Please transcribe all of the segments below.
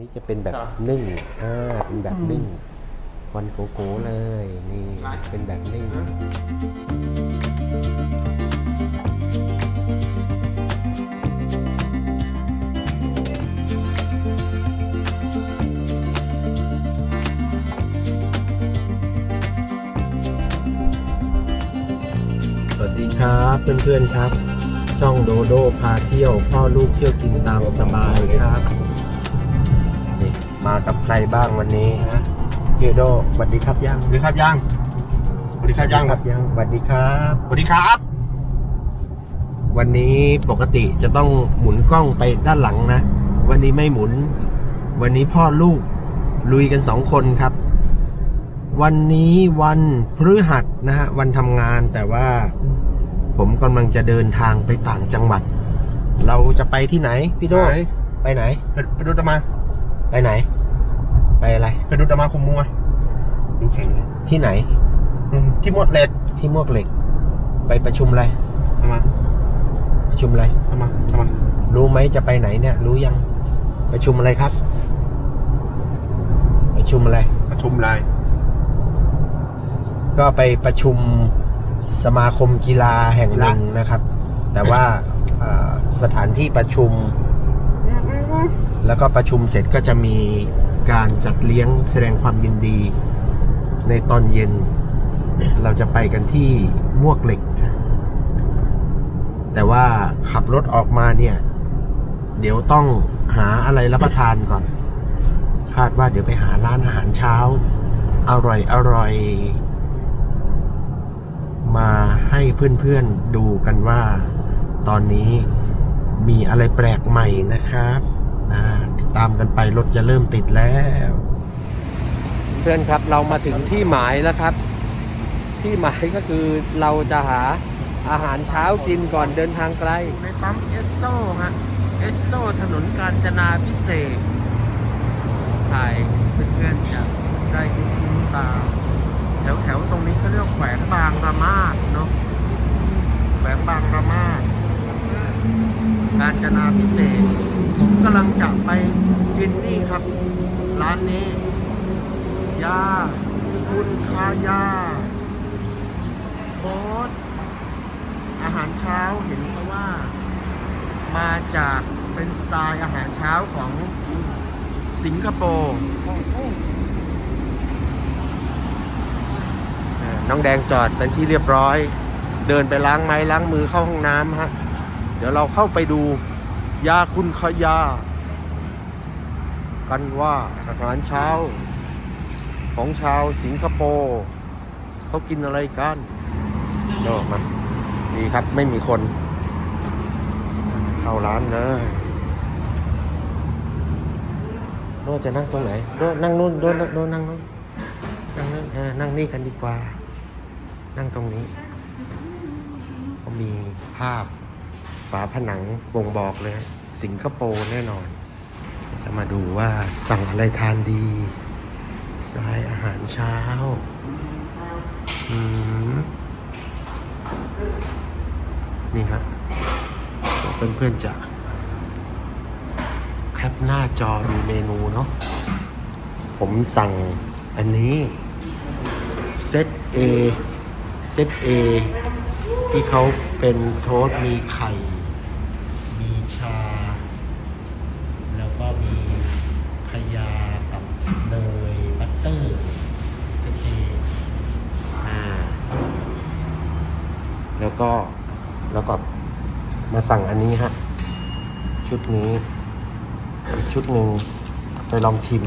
นี้จะเป็นแบบจ้ะนึ่งอ่าเป็นแบบนึ่งควันโกโก้เลยนี่เป็นแบบนึ่งสวัสดีครับเพื่อนๆครับ ช่องโดโดพาเที่ยวพ่อลูกเที่ยวกินตามสบายครับนี่ มากับใครบ้างวันนี้พี่โดสวัสดีครับย่างสวัสดีครับย่างสวัสดีครับย่างครับย่างสวัสดีครับสวัสดีครับ วันนี้ปกติจะต้องหมุนกล้องไปด้านหลังนะ วันนี้ไม่หมุน วันนี้พ่อลูกลุยกันสองคนครับ วันนี้วันพฤหัสนะฮะวันทำงานแต่ว่า ผมกำลังจะเดินทางไปต่างจังหวัด เราจะไปที่ไหนพี่โดไหนไปไหน ไปไปดูตะมา ไปไหน ไปอะไรไปดูตะมาคุมมัวดูแข่งที่ไหน อืมที่หมดเลดที่มวกเหล็ก ไปประชุมอะไรตะมาประชุมอะไรตะมาตะมารู้ไหมจะไปไหนเนี่ย รู้ยัง ประชุมอะไรครับ ประชุมอะไร ประชุมลายก็ไปประชุมสมาคมกีฬาแห่งหนึ่งนะครับ แต่ว่าเอ่อสถานที่ประชุม แล้วก็ประชุมเสร็จก็จะมีการจัดเลี้ยงแสดงความยินดี ในตอนเย็น เราจะไปกันที่มวกเหล็ก แต่ว่าขับรถออกมาเนี่ย เดี๋ยวต้องหาอะไรรับประทานก่อน คาดว่าเดี๋ยวไปหาร้านอาหารเช้า อร่อยอร่อย มาให้เพื่อนๆดูกันว่า ตอนนี้มีอะไรแปลกใหม่นะครับ ติดตามกันไปรถจะเริ่มติดแล้ว เพื่อนครับเรามาถึงที่หมายแล้วครับ ที่หมายก็คือเราจะหาอาหารเช้ากินก่อนเดินทางไกลในปั๊มเอสโซฮะเอสโซถนนกาญจนาพิเศษกถ่ายเพื่อนๆจะได้คุ้นๆตาแถวแถวๆตรงนี้เขาเรียกว่าแขวงบางระมาดเนาะแขวงบางระมาดกาญจนาพิเศษก ผมกำลังจะไปกินนี่ครับ ร้านนี้ ยา คุณคายาโค้ดอาหารเช้าเห็นเขาว่า มาจากเป็นสไตล์อาหารเช้าของสิงคโปร์น้องแดงจอดเป็นที่เรียบร้อย เดินไปล้างไม้ล้างมือเข้าห้องน้ำฮะ เดี๋ยวเราเข้าไปดู ยาคุณขยา กันว่าอาหารเช้า ของชาวสิงคโปร์เขากินอะไรกันโน่มาดีครับไม่มีคน เข้าร้านเลยโน่จะนั่งตรงไหนโน่นั่งนู่นโน่นโน่นนั่งนู่นนั่งนู่นเออนั่งนี่กันดีกว่า นั่งตรงนี้เขามีภาพ ฝาผนังบ่งบอกเลย สิงคโปร์แน่นอน จะมาดูว่าสั่งอะไรทานดีสายอาหารเช้าอืมนี่ครับเพื่อนๆจะแคปหน้าจอดูเมนูเนาะ ผมสั่งอันนี้เซต A เซต A ที่เขาเป็นโทสต์มีไข่ ก็แล้วก็มาสั่งอันนี้ฮะ ชุดนี้ อีกชุดหนึ่งไปลองชิม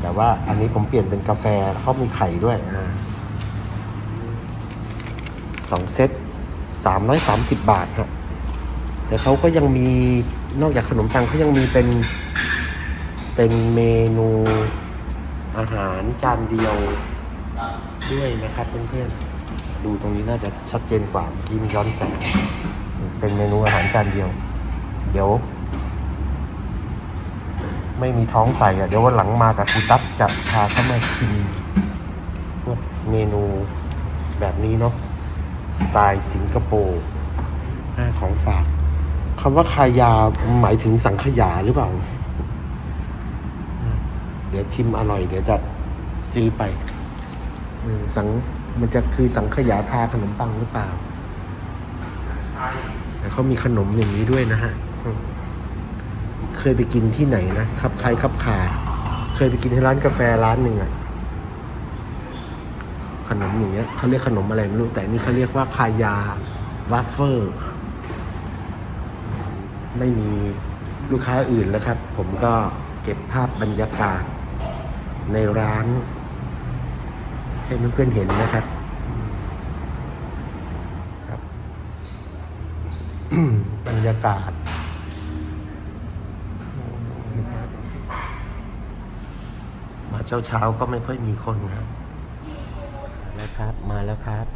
แต่ว่าอันนี้ผมเปลี่ยนเป็นกาแฟแล้วเขามีไข่ด้วยสองเซตสามร้อยสามสิบบาทฮะแต่เขาก็ยังมีนอกจากขนมปังเขายังมีเป็นเป็นเมนูอาหารจานเดียวด้วยนะครับเพื่อนๆ ดูตรงนี้น่าจะชัดเจนกว่าเมื่อกี้มีย้อนแสง เป็นเมนูอาหารจานเดียว เดี๋ยว ไม่มีท้องใส่อะ เดี๋ยววันหลังมากับกูตับจะพาเข้ามาชิมพวกเมนูแบบนี้เนาะสไตล์สิงคโปร์ของฝากคำว่าคายาหมายถึงสังขยาหรือเปล่า เดี๋ยวชิมอร่อย เดี๋ยวจะซื้อไปสัง มันจะคือสังขยาทาขนมปังหรือเปล่าแต่เขามีขนมอย่างนี้ด้วยนะฮะ เคยไปกินที่ไหนนะขับใครขับขาเคยไปกินที่ร้านกาแฟร้านหนึ่งอะขนมอย่างเงี้ยเขาเรียกขนมอะไรไม่รู้ แต่นนี่เขาเรียกว่าคายาวัฟเฟอร์ไม่มีลูกค้าอื่นแล้วครับ ผมก็เก็บภาพบรรยากาศในร้าน ให้เพื่อนๆเห็นนะครับครับบรรยากาศมาเช้าเช้าๆก็ไม่ค่อยมีคนนะแล้วครับ มาแล้วครับ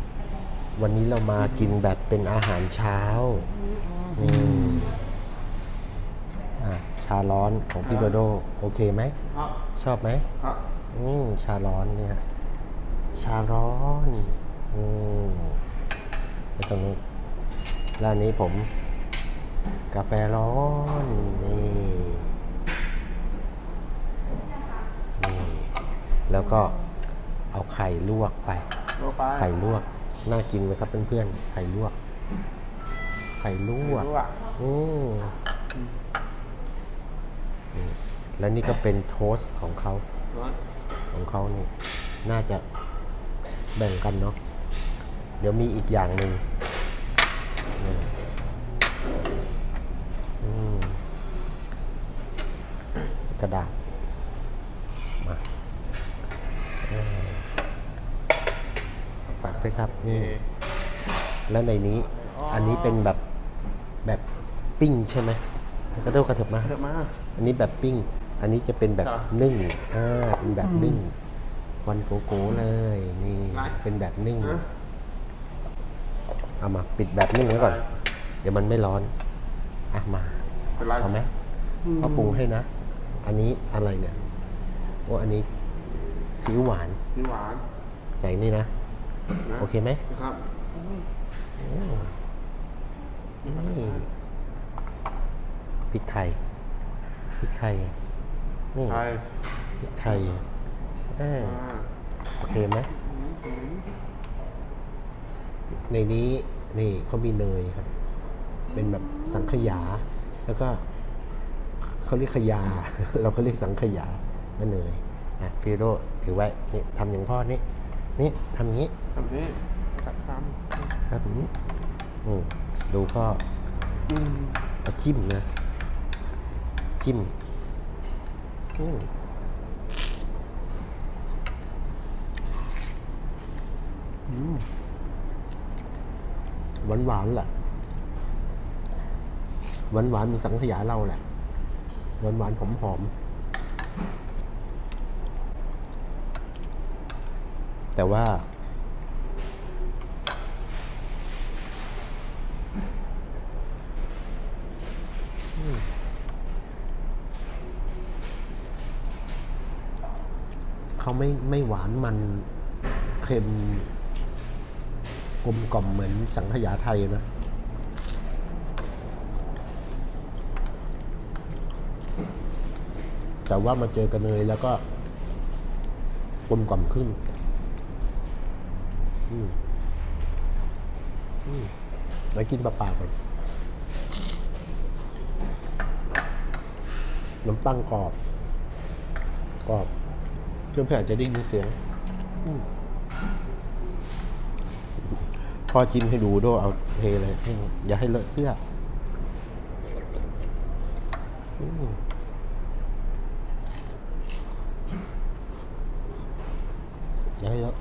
วันนี้เรามากินแบบเป็นอาหารเช้าอืมอะชาร้อนของพี่โดโด โอเคไหมครับชอบไหมครับอืมชาร้อนเนี่ย ชาร้อนอืมไปตรงนี้แล้วอันนี้ผม กาแฟร้อนนี่นี่แล้วก็เอาไข่ลวกไปตัวไปไข่ลวก น่ากินไหมครับเพื่อนๆไข่ลวก ไข่ลวกรู้อะอืมนี่แล้วนี่ก็เป็นโทสต์ของเขา ร้อนของเขานี่ น่าจะ แบ่งกันเนาะเดี๋ยวมีอีกอย่างหนึ่งนี่อืมกระดาษมาเออฝากด้วยครับนี่และในนี้อันนี้เป็นแบบแบบปิ้งใช่ไหมกระโดดกระเถิบมาเถิดมาอันนี้แบบปิ้ง อันนี้จะเป็นแบบจ้ะนึ่งอ่าเป็นแบบนึ่ง วันโกโก้เลยนี่ไหนเป็นแบบนึ่งฮะเอามาปิดแบบนึ่งไว้ก่อน เดี๋ยวมันไม่ร้อนอะมาเป็นไรเอาไหมเขาปรุงให้นะ อันนี้อะไรเนี่ยโอ้อันนี้ซีอิ๊วหวานนี่หวาน ใส่นี่นะนะ โอเคไหมครับนี่พริกไทยพริกไทยนี่ใช่พริกไทยเอออ่าโอเคไหมในนี้นี่เขามีเนยครับ เป็นแบบสังขยา แล้วก็เขาเรียกขยา เราก็เรียกสังขยาว่าเนยนะฟิโรถือไว้นี่ทำอย่างพ่อนี่นี่ทำอย่างนี้ทำนี้ตัดตามครับอย่างนี้อืมดูพ่ออืมเอาจิ้มนะจิ้มอืม หวานๆแหละหวานหวานๆมีสังขยาเราแหละหวานหวานๆหอมหอมๆแต่ว่า เขาไม่ไม่หวานมันเค็ม กลมกล่อมเหมือนสังขยาไทยนะแต่ว่ามาเจอกันเนยแล้วก็กลมกล่อมขึ้นอืมอืมไปกินปลาก่อนน้ำปังกรอบ กรอบเพื่อนๆอาจจะได้ยินเสียงอม พอจิ้มให้ดูโดเอาเทเลยให้อย่าให้เลอะเสื้ออืมอย่าให้เลอะ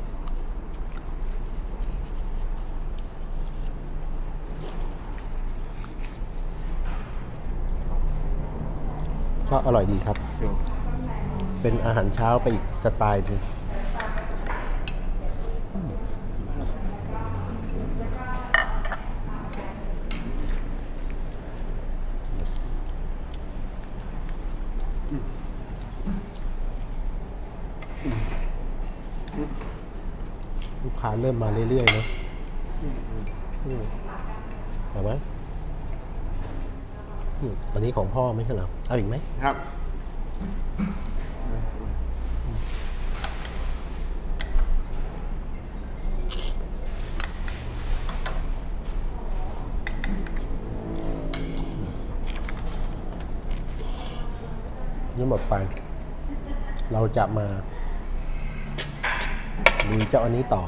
ก็อร่อยดีครับเดี๋ยวเป็นอาหารเช้าไปอีกสไตล์หนึง ริ่มมาเรื่อยๆนะเห็นไหมอันนี้ของพ่อไม่ใช่เหรอ เอาอีกไหม ครับ นี่หมดไป เราจะมาดูเจ้าอันนี้ต่อ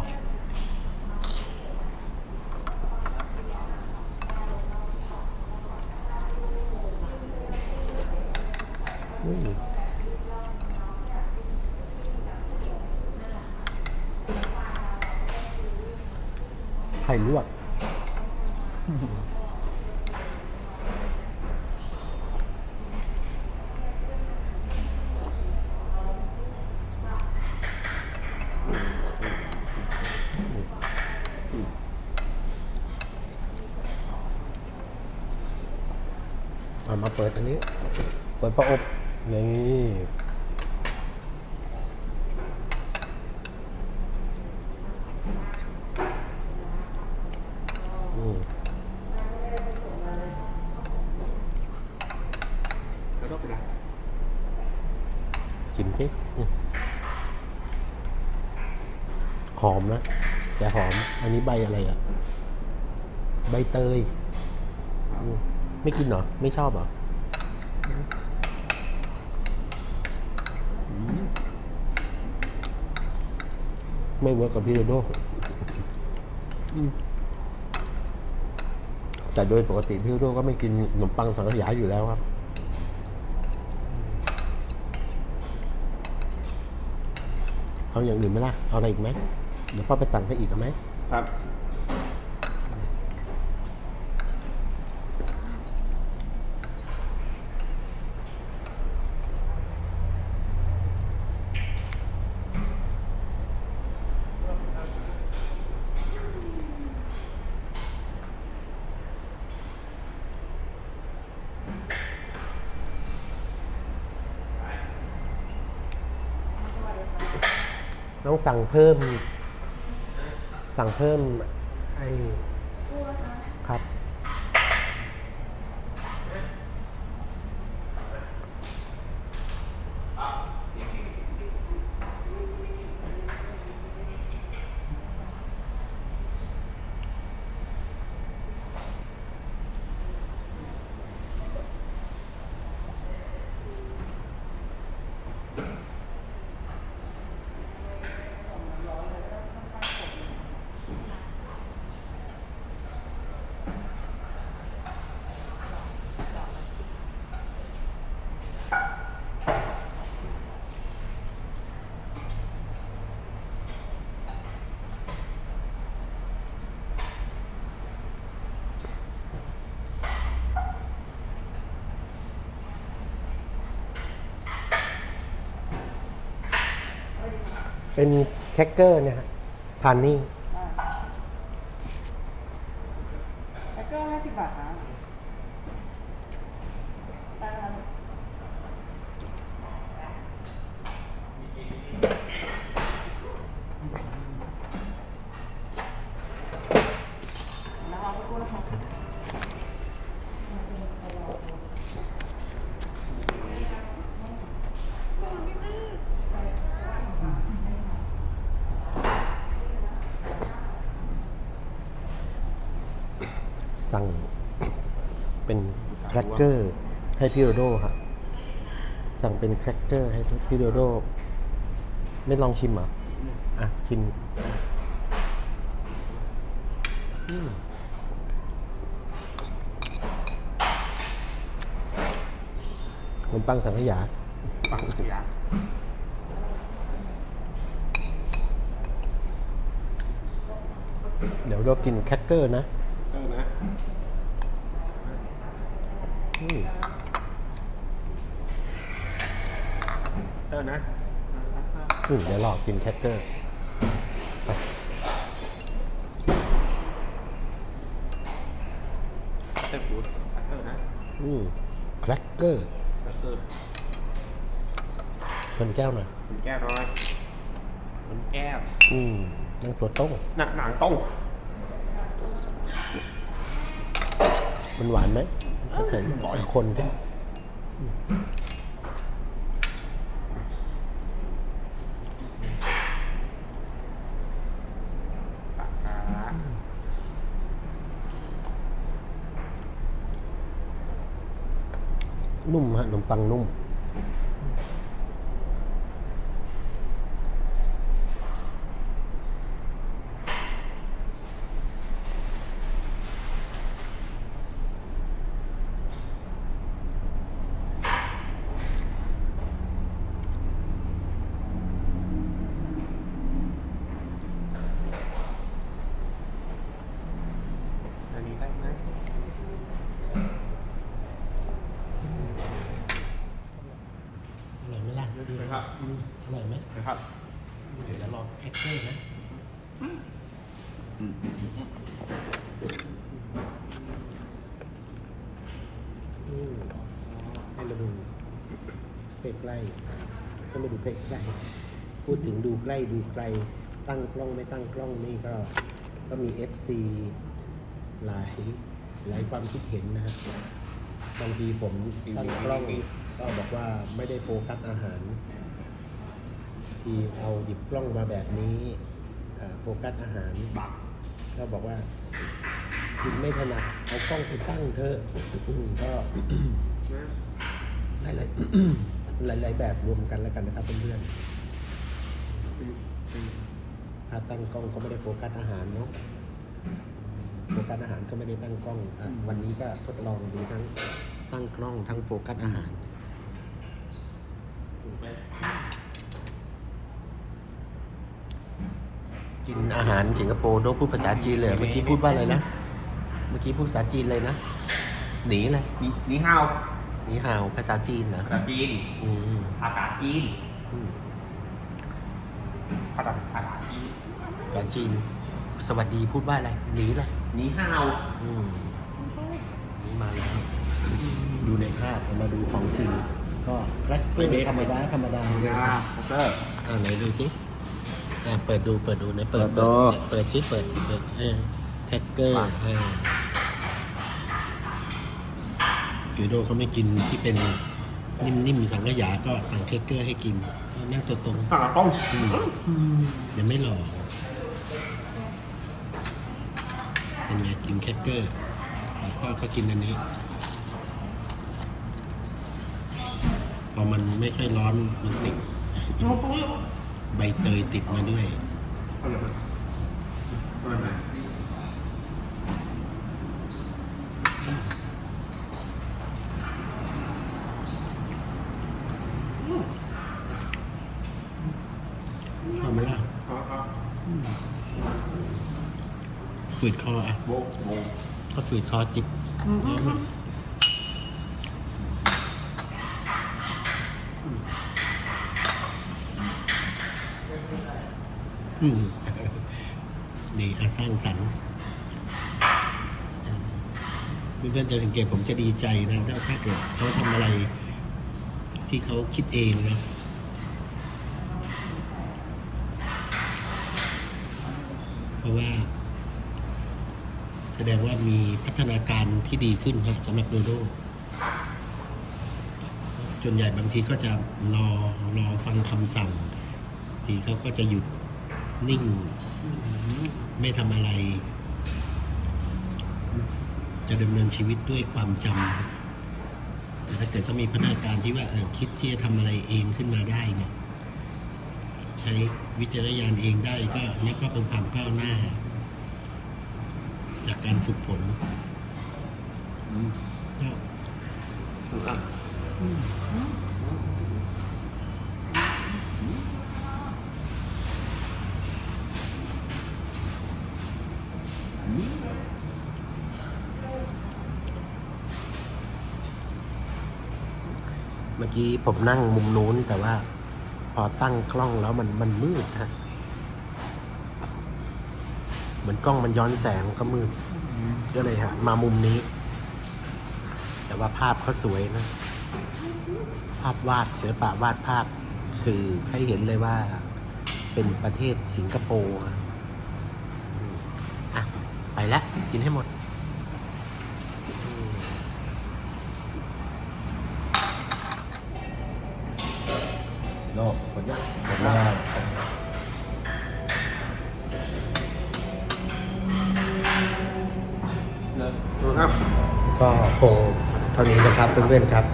ข่ลวก เอามาเปิดอันนี้ เปิดประอบ นี่อืม แล้วก็เป็นไร ชิมสิอืมหอมนะ แต่หอม อันนี้ ใบอะไรอะ ใบเตย ไม่กินเหรอ ไม่ชอบเหรอไม่เวิร์กกับพี่โดโดแต่โดยปกติพี่โดโดก็ไม่กินขนมปังสังขยาอยู่แล้วครับ เอาอย่างอื่นไหมล่ะ เอาอะไรอีกไหม เดี๋ยวพ่อไปสั่งให้อีกไหม ครับต้องสั่งเพิ่ม สั่งเพิ่มไอ้ เป็นแคคเกอร์เนี่ยฮะทานนี่แคคเกอร์ห้าสิบบาทครับได้ครับนะคะสักครู่นะคะ สั่งเป็นแครก เกอร์ให้พี่โดโดครับสั่งเป็นแครกเกอร์ให้พี่โดโดไม่ลองชิมเหรออะ ชิมอืมขนมปังสังขยา ปังขยะเดี๋ยวเรากินแครกเกอร์นะเออนะ อืมเออนะอืมเดี๋ยวรอกินแครกเกอร์เต้ปูเออนะอืมแครกเกอร์เออชนแก้วหน่อยคุณแก้วน้อยคุณแก้วอืมนั่งตัวโต้งหนักหนังต้องมันหวานไหม ถ้าเกิดคนที่ปากกานุ่มฮะขนมปังนุ่ม นะครับ อร่อยไหม นะครับ เดี๋ยวจะลองแคคเกอร์นะอืมให้มาดู ใกล้ๆให้มาดูใกล้พูดถึงดูใกล้ดูไกล ตั้งกล้องไม่ตั้งกล้องนี่ก็ก็มี FC หลายหลายความคิดเห็นนะฮะบางทีผมตั้งกล้องก็บอกว่าไม่ได้โฟกัสอาหาร ที่เอาหยิบกล้องมาแบบนี้โฟกัสอาหารก็บอกว่ากินไม่ถนัดเอากล้องไปตั้งเถอก็หลย หลาย ๆ แบบรวมกันแล้วกันนะครับเพื่อนๆถ้าตั้งกล้องก็ไม่ได้โฟกัสอาหารเนาะโฟกัสอาหารก็ไม่ได้ตั้งกล้องอะวันนี้ก็ทดลองดูทั้งตั้งกล้องทั้งโฟกัสอาหารกินอาหารสิงคโปร์โดพูดภาษาจีนเลยเหรอเมื่อกี้พูดว่าอะไรนะ เมื่อกี้พูดภาษาจีนเลยนะ หนีเลยนี่นี่ฮาวห นีห่าวภาษาจีนเหรอภาษาจีนอืมภาษาจีนอืมภาษาภาษาจีนภาษาจีน สวัสดีพูดว่าอะไรหนีเลยนี่ฮาวอืมนี่มาแล้ว ดูในภาพเอามาดูของจริง ก็แครกเกอร์ธรรมดาธรรมดาเลยอ่าครับโอเคอ่าไหนดูสิอ่าเปิดดูเปิดดูไหนเปิดเปิดดูเปิดสิเปิดเปิดเออแครกเกอร์มาอ่า ยูโดเขาไม่กินที่เป็นนิ่มๆสังขยาก็สั่งแครกเกอร์ให้กินนั่งตัวตรงข้างหลังต้องเดี๋ยวไม่หล่อเป็นไงกินแครกเกอร์พ่อก็กินอันนี้ พอมันไม่ค่อยร้อนมันติด ใบเตยติดมาด้วยเข้ามาแล้ว ฝืดคออะโบโบกถ้าฝืดคอจิบอืมนี่อาสร้างสรรค์เพื่อนๆจะสังเกตผมจะดีใจนะถ้าเกิดเขาทำอะไรที่เขาคิดเองนะ เพราะ ว่า แสดงว่ามีพัฒนาการที่ดีขึ้นครับสำหรับโดโดจนใหญ่บางทีก็จะรอรอฟังคำสั่ง ทีเขาก็จะหยุดนิ่ง ไม่ทำอะไร จะดำเนินชีวิตด้วยความจำแต่ถ้าเกิดเขามีพัฒนาการที่ว่าเออคิดที่จะทำอะไรเองขึ้นมาได้เนี่ยใช้ วิจารณญาณเองได้ก็นับว่าเป็นความก้าวหน้า จากการฝึกฝนก็เมื่อกี้ผมนั่งมุมนู้นแต่ว่า พอตั้งกล้องแล้วมันมันมืดฮะเหมือนกล้องมันย้อนแสงก็มืดก็เลยฮะ มามุมนี้ แต่ว่าภาพเขาสวยนะ ภาพวาดศิลปะวาดภาพสื่อให้เห็นเลยว่า เป็นประเทศสิงคโปร์อะ ไปแล้วกินให้หมด โลกหมดยังหมดแล้วครับ ก็คงเท่านี้นะครับเพื่อนๆครับ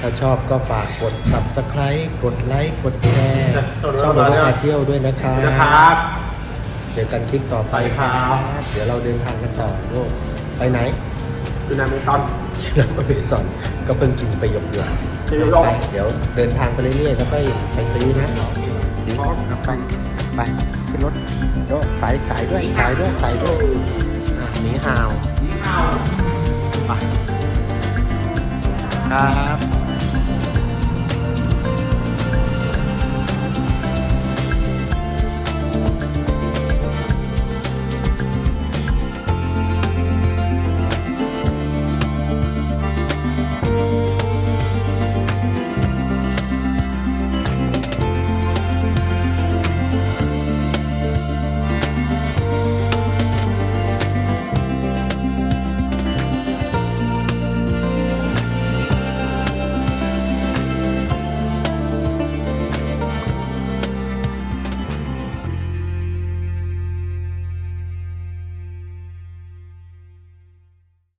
ถ้าชอบก็ฝากกด subscribe กดไลค์กดแชร์ชอบมาพาเที่ยวด้วยนะครันะครับบเจอกันคลิปต่อไปครับ เดี๋ยวเราเดินทางกันต่อโลกไปไหนคือนาเมซอนเชื่อไม่ไปสอนก็เพิ่งกินไปหยกห ยกไปหยกๆไปเดี๋ยวเดินทางไปเรื่อยๆแล้วก็ไปซื้อนะดีครับไปไปขึ้นรถโยสายสายด้วยสายด้วยสายด้วยอะหนีห่าวนี่ฮาวไปครับ